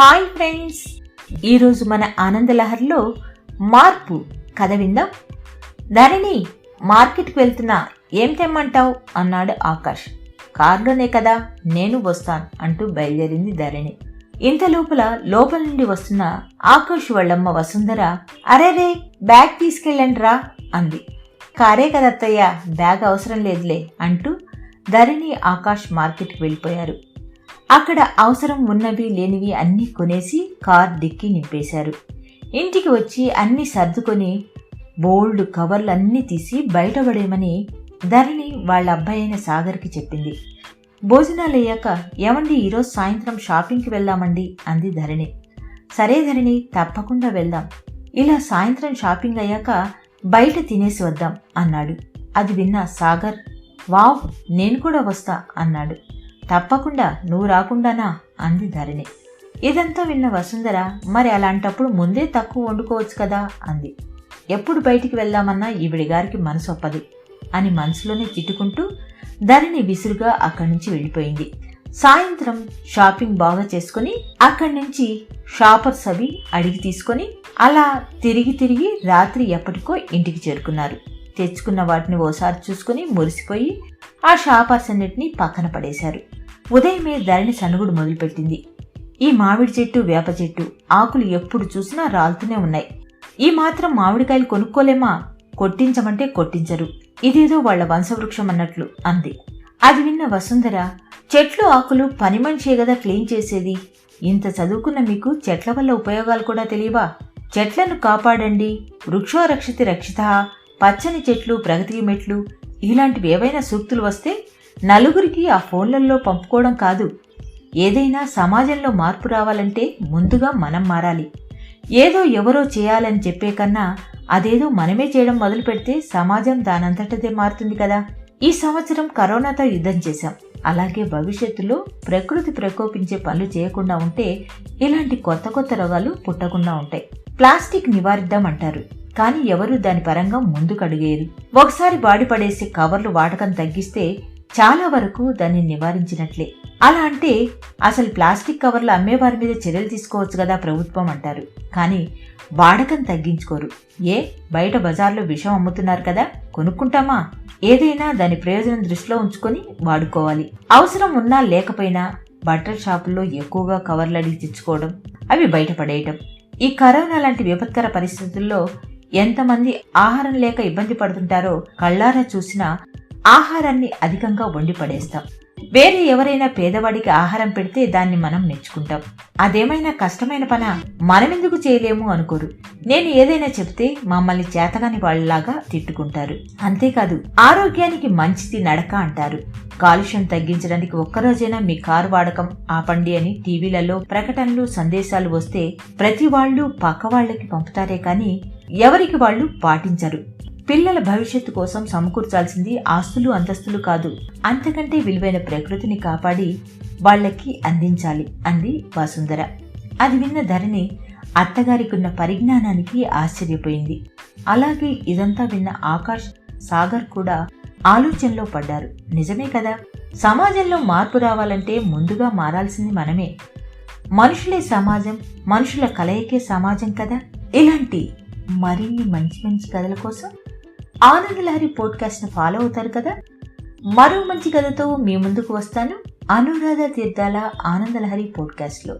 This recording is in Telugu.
Hi friends. ఈరోజు మన ఆనందలహర్లో మార్పు. కథ విందాం. ధరణి మార్కెట్కి వెళ్తున్నా ఏం తెమ్మంటావు? అన్నాడు ఆకాష్. కారులోనే కదా నేను వస్తాను అంటూ బయలుదేరింది ధరణి. ఇంత లోపల లోపల నుండి వస్తున్న ఆకాష్ వాళ్ళమ్మ వసుంధర అరేరే బ్యాగ్ తీసుకెళ్ళండి రా అంది. కారే కదత్తయ్య బ్యాగ్ అవసరం లేదులే అంటూ ధరణి ఆకాష్ మార్కెట్కి వెళ్ళిపోయారు. అక్కడ అవసరం ఉన్నవి లేనివి అన్నీ కొనేసి కార్ డిక్కి నింపేశారు. ఇంటికి వచ్చి అన్నీ సర్దుకొని బోల్డ్ కవర్లు అన్నీ తీసి బయటపడేయమని ధరణి వాళ్ళ అబ్బాయి అయిన సాగర్కి చెప్పింది. భోజనాలు అయ్యాక ఏమండి ఈరోజు సాయంత్రం షాపింగ్కి వెళ్దామండి అంది ధరణి. సరే ధరణి తప్పకుండా వెళ్దాం. ఇలా సాయంత్రం షాపింగ్ అయ్యాక బయట తినేసి వద్దాం అన్నాడు. అది విన్న సాగర్ వావ్ నేను కూడా వస్తా అన్నాడు. తప్పకుండా నువ్వు రాకుండానా అంది ధరణి. ఇదంతా విన్న వసుంధర మరి అలాంటప్పుడు ముందే తక్కువ వండుకోవచ్చు కదా అంది. ఎప్పుడు బయటికి వెళ్దామన్నా ఈవిడి గారికి మనసు ఒప్పదు అని మనసులోనే తిట్టుకుంటూ ధరణి విసురుగా అక్కడి నుంచి వెళ్ళిపోయింది. సాయంత్రం షాపింగ్ బాగా చేసుకుని అక్కడి నుంచి షాపర్స్ అవి అడిగి తీసుకొని అలా తిరిగి తిరిగి రాత్రి ఎప్పటికో ఇంటికి చేరుకున్నారు. తెచ్చుకున్న వాటిని ఓసారి చూసుకుని మురిసిపోయి ఆ షాపర్స్ అన్నిటినీ పక్కన పడేశారు. ఉదయమే ధరణి సనుగుడు మొదలుపెట్టింది. ఈ మామిడి చెట్టు వేప చెట్టు ఆకులు ఎప్పుడు చూసినా రాలుతూనే ఉన్నాయి. ఈ మాత్రం మామిడికాయలు కొనుక్కోలేమా? కొట్టించమంటే కొట్టించరు. ఇదేదో వాళ్ళ వంశవృక్షం అన్నట్లు అంది. అది విన్న వసుంధర చెట్లు ఆకులు పని మనిషే కదా క్లీన్ చేసేది? ఇంత చదువుకున్న మీకు చెట్ల వల్ల ఉపయోగాలు కూడా తెలియవా? చెట్లను కాపాడండి. వృక్షో రక్షిత. రక్షిత పచ్చని చెట్లు ప్రగతికి మెట్లు ఇలాంటివి ఏవైనా సూక్తులు వస్తే నలుగురికి ఆ ఫోన్లలో పంపుకోవడం కాదు. ఏదైనా సమాజంలో మార్పు రావాలంటే ముందుగా మనం మారాలి. ఏదో ఎవరో చేయాలని చెప్పే కన్నా అదేదో మనమే చేయడం మొదలు పెడితే సమాజం దానంతటదే మారుతుంది కదా. ఈ సంవత్సరం కరోనాతో యుద్ధం చేశాం. అలాగే భవిష్యత్తులో ప్రకృతి ప్రకోపించే పనులు చేయకుండా ఉంటే ఇలాంటి కొత్త కొత్త రోగాలు పుట్టకుండా ఉంటాయి. ప్లాస్టిక్ నివారిద్దామంటారు కానీ ఎవరు దాని పరంగా ముందుకు ఒకసారి బాడి పడేసే కవర్లు వాడకం తగ్గిస్తే చాలా వరకు దాన్ని నివారించినట్లే. అలా అంటే అసలు ప్లాస్టిక్ కవర్లు అమ్మేవారి మీద చర్యలు తీసుకోవచ్చు కదా ప్రభుత్వం అంటారు. కానీ వాడకం తగ్గించుకోరు. ఏ? బయట బజార్లో విషం అమ్ముతున్నారు కదా కొనుక్కుంటామా? ఏదైనా దాని ప్రయోజనం దృష్టిలో ఉంచుకొని వాడుకోవాలి. అవసరం ఉన్నా లేకపోయినా బట్టల షాపుల్లో ఎక్కువగా కవర్లు అడిగి తెచ్చుకోవడం అవి బయటపడేయటం ఈ కరోనా లాంటి విపత్కర పరిస్థితుల్లో ఎంతమంది ఆహారం లేక ఇబ్బంది పడుతుంటారో కళ్ళారా చూసినా ఆహారాన్ని అధికంగా వండి పడేస్తాం. వేరే ఎవరైనా పేదవాడికి ఆహారం పెడితే దాన్ని మనం మెచ్చుకుంటాం. అదేమైనా కష్టమైన పన? మనమెందుకు చేయలేము అనుకోరు. నేను ఏదైనా చెప్తే మమ్మల్ని చేతగాని వాళ్ళలాగా తిట్టుకుంటారు. అంతేకాదు ఆరోగ్యానికి మంచిది నడక అంటారు. కాలుష్యం తగ్గించడానికి ఒక్కరోజైనా మీ కారు వాడకం ఆపండి అని టీవీలలో ప్రకటనలు సందేశాలు వస్తే ప్రతి వాళ్ళు పక్క వాళ్ళకి పంపుతారే కానీ ఎవరికి వాళ్ళు పాటించరు. పిల్లల భవిష్యత్తు కోసం సమకూర్చాల్సింది ఆస్తులు అంతస్తులు కాదు. అంతకంటే విలువైన ప్రకృతిని కాపాడి వాళ్ళకి అందించాలి అంది వసుంధర. అది విన్న ధరణి అత్తగారికున్న పరిజ్ఞానానికి ఆశ్చర్యపోయింది. అలాగే ఇదంతా విన్న ఆకాష్ సాగర్ కూడా ఆలోచనలో పడ్డారు. నిజమే కదా? సమాజంలో మార్పు రావాలంటే ముందుగా మారాల్సింది మనమే. మనుషులే సమాజం మనుషుల కలయికే సమాజం కదా? ఇలాంటి మరిన్ని మంచి మంచి కథల కోసం ఆనందలహరి ని ఫాలో అవుతారు కదా? మరో మంచి కథతో మీ ముందుకు వస్తాను. అనురాధ తీర్థాల ఆనందలహరి లో